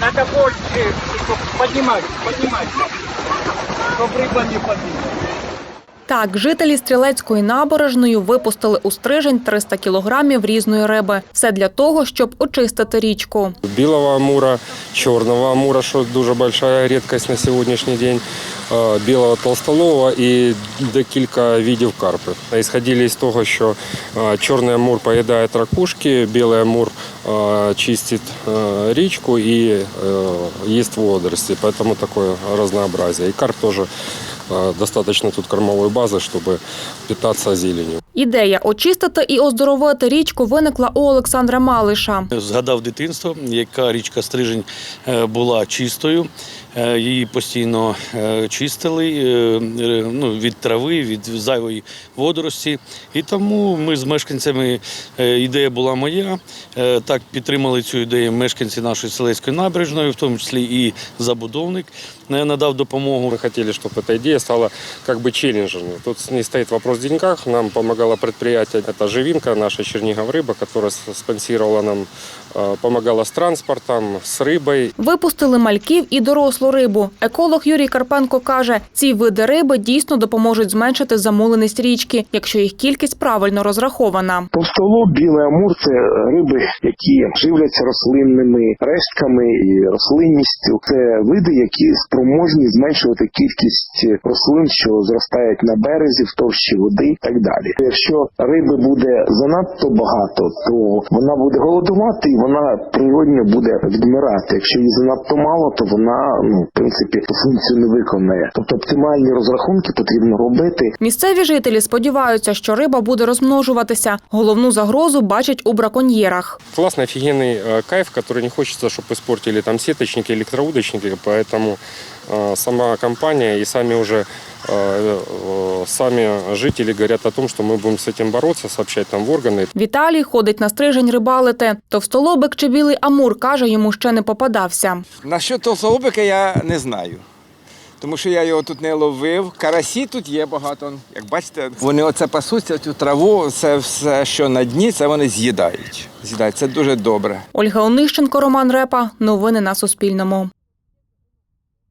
Надо больше поднимать, поднимать. чтобы рыба не поднималась. Так, жителі Стрілецької набережної випустили у стрижень 300 кілограмів різної риби. Все для того, щоб очистити річку. Білого амура, чорного амура, що дуже большая рідкість на сьогоднішній день, е, білого толстолова і декілька видів карпи. Ісходили з того, що е, чорний амур поїдає ракушки, білий амур е, чистить річку і їсть водорості, тому таке разнообразие. І карп теж достаточно тут кормової бази, щоб питатися зеленью. Ідея очистити і оздоровити річку виникла у Олександра Малиша. Згадав дитинство, яка річка Стрижень е, була чистою. Е, Її постійно е, чистили е, е, ну, від трави, від зайвої водорості. І тому ми з мешканцями, е, ідея була моя. е, Так підтримали цю ідею мешканці нашої селецької набережної, в тому числі і забудовник е, надав допомогу. Мы хотели, чтобы эта идея стала как бы челленджем. Тут не стоит вопрос в деньгах. Нам помогало предприятие, это «Живинка», наша Чернигов рыба, которая с- спонсировала нам, э, помогала с транспортом, с рыбой. Випустили мальків і дорослу рибу. Еколог Юрій Карпенко каже, ці види риби дійсно допоможуть зменшити замуленість річки, якщо їх кількість правильно розрахована. Товстолоб, білий амур це риби, які живляться рослинними рештками і рослинністю. Це види, які спроможні зменшувати кількість рослин, що зростають на березі, в товщі води і так далі. Якщо риби буде занадто багато, то вона буде голодувати і вона природньо буде відмирати. Якщо її занадто мало, то вона ну в принципі ту функцію не виконає. Тобто оптимальні розрахунки потрібно робити. Місцеві жителі сподіваються, що риба буде розмножуватися. Головну загрозу бачать у браконьєрах. Классный, офигенный э, кайф, который не хочется, чтобы испортили там сеточники, электроудочники. Поэтому э, сама компания и сами уже э, э, сами жители говорят о том, что мы будем с этим бороться, сообщать там в органы. Віталій ходить на стрижень рибалити. Товстолобик чи білий амур каже, йому ще не попадався. Насчет толстолобика я не знаю. Тому що я його тут не ловив. Карасі тут є багато. Як бачите, вони оце пасуться, цю траву, це все, що на дні, це вони з'їдають. З'їдають. Це дуже добре. Ольга Онищенко, Роман Репа. Новини на Суспільному.